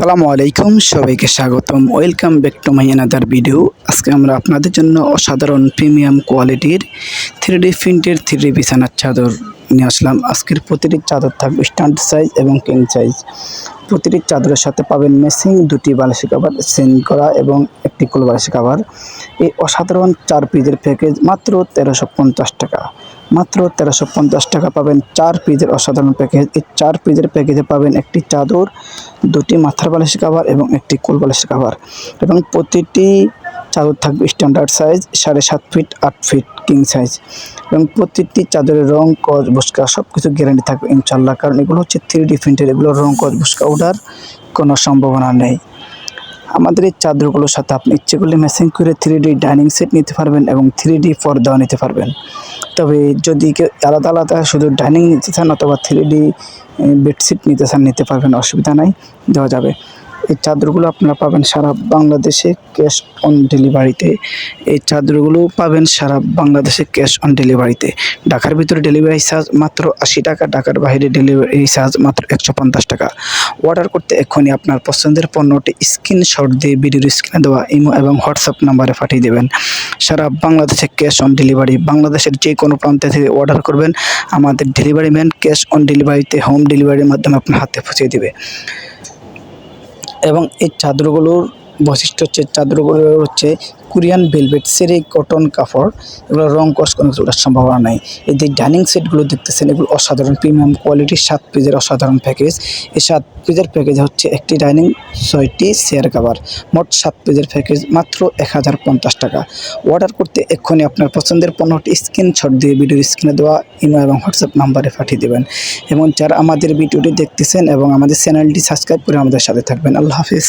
আসসালামু আলাইকুম, সবাইকে স্বাগতম। Welcome back to my another video আজকে আমরা আপনাদের জন্য অসাধারণ প্রিমিয়াম কোয়ালিটির থ্রি ডি প্রিন্টের থ্রি ডি বিছানার চাদর নিয়ে আসলাম। আজকের প্রতিটি চাদর থাকবে স্ট্যান্ড সাইজ এবং কিং সাইজ প্রতিটি চাদরের সাথে পাবেন মেসিং দুটি বালিশ কাভার সেন করা এবং একটি কুল বালিশ কাভার এই অসাধারণ চার পিসের প্যাকেজ মাত্র তেরোশো টাকা। মাত্র তেরোশো পঞ্চাশ টাকা পাবেন চার পিজের অসাধারণ প্যাকেজ এই চার পিজের প্যাকেজে পাবেন একটি চাদর, দুটি মাথার বালিশ কাভার এবং একটি কোল বালিশ কাভার এবং প্রতিটি চাদর থাকবে স্ট্যান্ডার্ড সাইজ সাড়ে সাত ফিট আট ফিট কিং সাইজ এবং প্রতিটি চাদরের রং কজ বুসকা সব কিছু গ্যারান্টি থাকবে ইনশাল্লাহ কারণ এগুলো হচ্ছে থ্রি ডি প্রিন্টের এগুলোর রং কজ বুসকা ওঠার কোনো সম্ভাবনা নেই। আমাদের এই চাদরগুলোর সাথে আপনি ইচ্ছে করলে ম্যাচিং করে থ্রি ডি ডাইনিং সেট নিতে পারবেন এবং থ্রি ডি পর্দাও নিতে পারবেন। তবে যদি কেউ আলাদা আলাদা শুধু ডাইনিং নিতে চান অথবা থ্রি ডি বেডশিট নিতে চান, নিতে পারবেন, অসুবিধা নাই, দেওয়া যাবে। এই চাদরগুলো আপনারা পাবেন সারা বাংলাদেশে ক্যাশ অন ডেলিভারিতে। এই চাদরগুলো পাবেন সারা বাংলাদেশে ক্যাশ অন ডেলিভারিতে। ঢাকার ভিতরে ডেলিভারি চার্জ মাত্র আশি টাকা, ঢাকার বাইরে ডেলিভারি চার্জ মাত্র একশো পঞ্চাশ টাকা। অর্ডার করতে এখনই আপনার পছন্দের পণ্যটি স্ক্রিনশট দিয়ে ভিডিওর স্ক্রিনে দেওয়া ইমো এবং হোয়াটসঅ্যাপ নাম্বারে পাঠিয়ে দেবেন। সারা বাংলাদেশে ক্যাশ অন ডেলিভারি, বাংলাদেশের যে কোনো প্রান্তে থেকে অর্ডার করবেন। আমাদের ডেলিভারি ম্যান ক্যাশ অন ডেলিভারিতে হোম ডেলিভারির মাধ্যমে আপনার হাতে পৌঁছে দেবে। এবং এই চাদরগুলোর বৈশিষ্ট্য হচ্ছে চাদরগুলো হচ্ছে কোরিয়ান ভেলভেট সেরে কটন কাপড়। এগুলো রং কষ কোনো ওঠার সম্ভাবনা নাই। এই যে ডাইনিং সেটগুলো দেখতেছেন, এগুলো অসাধারণ প্রিমিয়াম কোয়ালিটির সাত পিসের অসাধারণ প্যাকেজ এই সাত পিসের প্যাকেজ হচ্ছে একটি ডাইনিং ছয়টি চেয়ার কাভার মোট সাত পিসের প্যাকেজ মাত্র এক হাজার পঞ্চাশ টাকা। অর্ডার করতে এক্ষুনি আপনার পছন্দের পণ্যটি স্ক্রিনশট দিয়ে ভিডিওর স্ক্রিনে দেওয়া ইমো এবং হোয়াটসঅ্যাপ নাম্বারে পাঠিয়ে দেবেন। এবং যারা আমাদের ভিডিওটি দেখতেছেন এবং আমাদের চ্যানেলটি সাবস্ক্রাইব করে আমাদের সাথে থাকবেন। আল্লাহ হাফিজ।